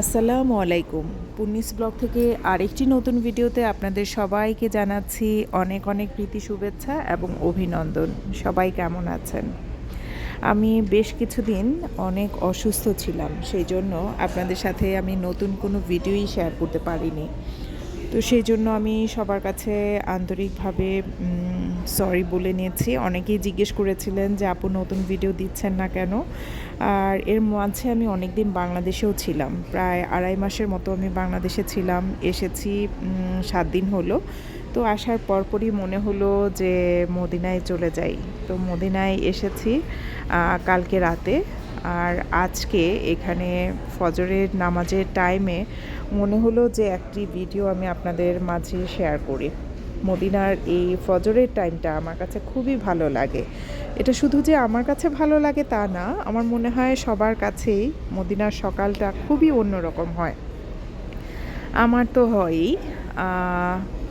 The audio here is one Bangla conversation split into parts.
আসসালামু আলাইকুম। পুনিস ব্লগ থেকে আরেকটি নতুন ভিডিওতে আপনাদের সবাইকে জানাচ্ছি অনেক অনেক প্রীতি, শুভেচ্ছা এবং অভিনন্দন। সবাই কেমন আছেন? আমি বেশ কিছুদিন অনেক অসুস্থ ছিলাম, সেই জন্য আপনাদের সাথে আমি নতুন কোনো ভিডিওই শেয়ার করতে পারিনি। তো সেই জন্য আমি সবার কাছে আন্তরিকভাবে সরি বলে নিয়েছি। অনেকেই জিজ্ঞেস করেছিলেন যে, আপু, নতুন ভিডিও দিচ্ছেন না কেন? আর এর মাঝে আমি অনেক দিন বাংলাদেশেও ছিলাম। প্রায় আড়াই মাসের মতো আমি বাংলাদেশে ছিলাম। এসেছি সাত দিন হলো। তো আসার পরপরই মনে হলো যে, মদিনায় চলে যাই। তো মদিনায় এসেছি কালকে রাতে। আর আজকে এখানে ফজরের নামাজের টাইমে মনে হলো যে একটি ভিডিও আমি আপনাদের মাঝে শেয়ার করি। মদিনার এই ফজরের টাইমটা আমার কাছে খুবই ভালো লাগে। এটা শুধু যে আমার কাছে ভালো লাগে তা না, আমার মনে হয় সবার কাছেই মদিনার সকালটা খুবই অন্যরকম হয়। আমার তো হয়ই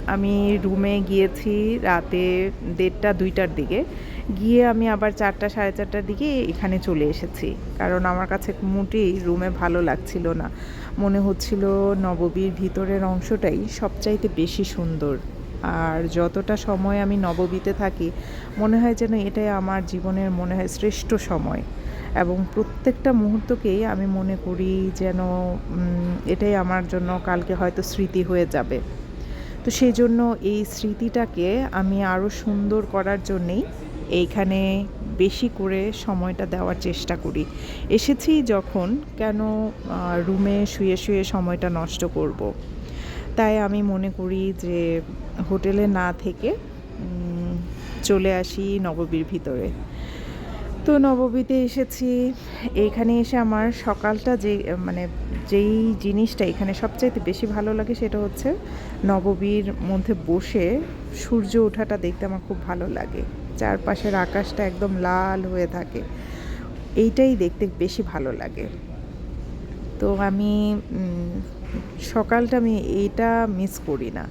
আমি রুমে গিয়েছি রাতে দেড়টা, দুইটার দিকে। গিয়ে আমি আবার চারটা, সাড়ে চারটার দিকে এখানে চলে এসেছি। কারণ আমার কাছে মোটেই রুমে ভালো লাগছিল না। মনে হচ্ছিল নববীর ভিতরের অংশটাই সবচাইতে বেশি সুন্দর। আর যতটা সময় আমি নববীতে থাকি, মনে হয় যেন এটাই আমার জীবনের মনে হয় শ্রেষ্ঠ সময়। এবং প্রত্যেকটা মুহূর্তকেই আমি মনে করি যেন এটাই আমার জন্য কালকে হয়তো স্মৃতি হয়ে যাবে। তো সেই জন্য এই স্মৃতিটাকে আমি আরও সুন্দর করার জন্যেই এইখানে বেশি করে সময়টা দেওয়ার চেষ্টা করি এসেছি যখন কেন রুমে শুয়ে শুয়ে সময়টা নষ্ট করব। তাই আমি মনে করি যে হোটেলে না থেকে চলে আসি নববীর ভিতরে তো নববীতে এসেছি। এইখানে এসে আমার সকালটা যে মানে যেই জিনিসটা এখানে সবচাইতে বেশি ভালো লাগে সেটা হচ্ছে নববীর মধ্যে বসে সূর্য ওঠাটা দেখতে আমার খুব ভালো লাগে। চারপাশের আকাশটা একদম লাল হয়ে থাকে। এইটাই দেখতে বেশি ভালো লাগে। তো আমি সকালটা আমি এইটা মিস করি না।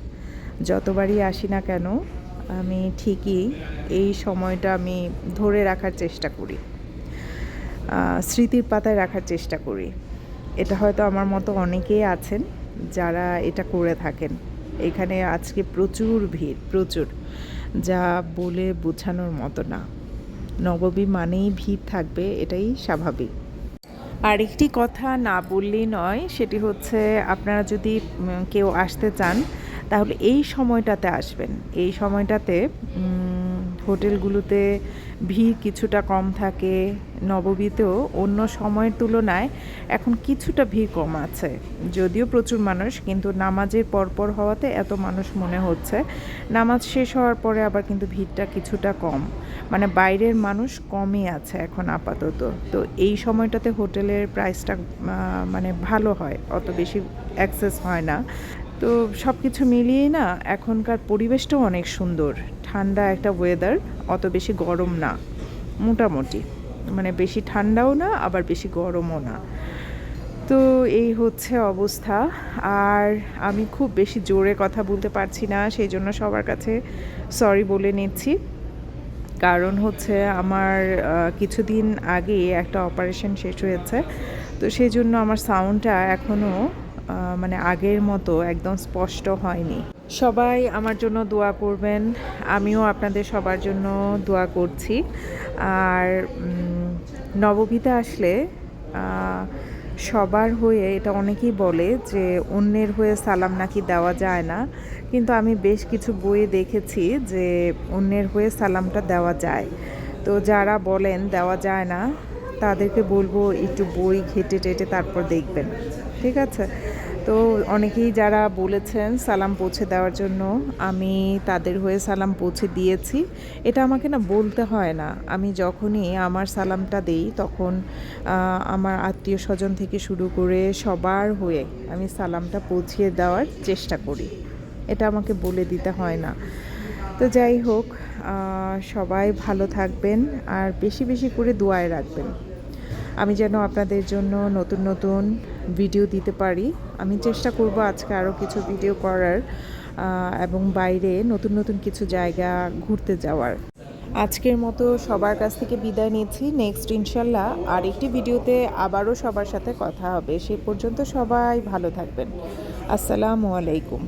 যতবারই আসি না কেন আমি ঠিকই এই সময়টা আমি ধরে রাখার চেষ্টা করি। স্মৃতির পাতায় রাখার চেষ্টা করি। এটা হয়তো আমার মতো অনেকেই আছেন যারা এটা করে থাকেন। এখানে আজকে প্রচুর ভিড়, প্রচুর, যা বলে বোঝানোর মতো না। নববী মানেই ভিড় থাকবে, এটাই স্বাভাবিক। আরেকটি কথা না বললেই নয়, সেটি হচ্ছে আপনারা যদি কেউ আসতে চান তাহলে এই সময়টাতে আসবেন। এই সময়টাতে হোটেলগুলোতে ভিড় কিছুটা কম থাকে। নববীতেও অন্য সময়ের তুলনায় এখন কিছুটা ভিড় কম আছে। যদিও প্রচুর মানুষ, কিন্তু নামাজের পরপর হওয়াতে এত মানুষ মনে হচ্ছে। নামাজ শেষ হওয়ার পরে আবার কিন্তু ভিড়টা কিছুটা কম। মানে বাইরের মানুষ কমই আছে এখন আপাতত। তো এই সময়টাতে হোটেলের প্রাইসটা মানে ভালো হয়। অত বেশি অ্যাক্সেস হয় না। তো সব কিছু মিলিয়েই না এখনকার পরিবেশটাও অনেক সুন্দর। ঠান্ডা একটা ওয়েদার অত বেশি গরম না, মোটামুটি। মানে বেশি ঠান্ডাও না, আবার বেশি গরমও না। তো এই হচ্ছে অবস্থা। আর আমি খুব বেশি জোরে কথা বলতে পারছি না, সেই জন্য সবার কাছে সরি বলে নিচ্ছি। কারণ হচ্ছে আমার কিছুদিন আগে একটা অপারেশন শেষ হয়েছে। তো সেই জন্য আমার সাউন্ডটা এখনও মানে আগের মতো একদম স্পষ্ট হয়নি। সবাই আমার জন্য দোয়া করবেন, আমিও আপনাদের সবার জন্য দোয়া করছি। আর নববীতে আসলে সবার হয়ে এটা অনেকেই বলে যে অন্যের হয়ে সালাম নাকি দেওয়া যায় না। কিন্তু আমি বেশ কিছু বইয়ে দেখেছি যে অন্যের হয়ে সালামটা দেওয়া যায়। তো যারা বলেন দেওয়া যায় না, তাদেরকে বলব একটু বই ঘেটে টেটে তারপর দেখবেন। ঠিক আছে? তো অনেকেই যারা বলেছেন সালাম পৌঁছে দেওয়ার জন্য, আমি তাদের হয়ে সালাম পৌঁছে দিয়েছি। এটা আমাকে না বলতে হয় না। আমি যখনই আমার সালামটা দেই, তখন আমার আত্মীয় স্বজন থেকে শুরু করে সবার হয়ে আমি সালামটা পৌঁছিয়ে দেওয়ার চেষ্টা করি। এটা আমাকে বলে দিতে হয় না। তো যাই হোক সবাই ভালো থাকবেন আর বেশি বেশি করে দোয়ায় রাখবেন। আমি যেন আপনাদের জন্য নতুন নতুন ভিডিও দিতে পারি। আমি চেষ্টা করব আজকে আরও কিছু ভিডিও করার এবং বাইরে নতুন নতুন কিছু জায়গা ঘুরতে যাওয়ার। আজকের মতো সবার কাছ থেকে বিদায় নিচ্ছি। নেক্সট ইনশাল্লাহ আরেকটি ভিডিওতে আবারও সবার সাথে কথা হবে। সে পর্যন্ত সবাই ভালো থাকবেন। আসসালামু আলাইকুম।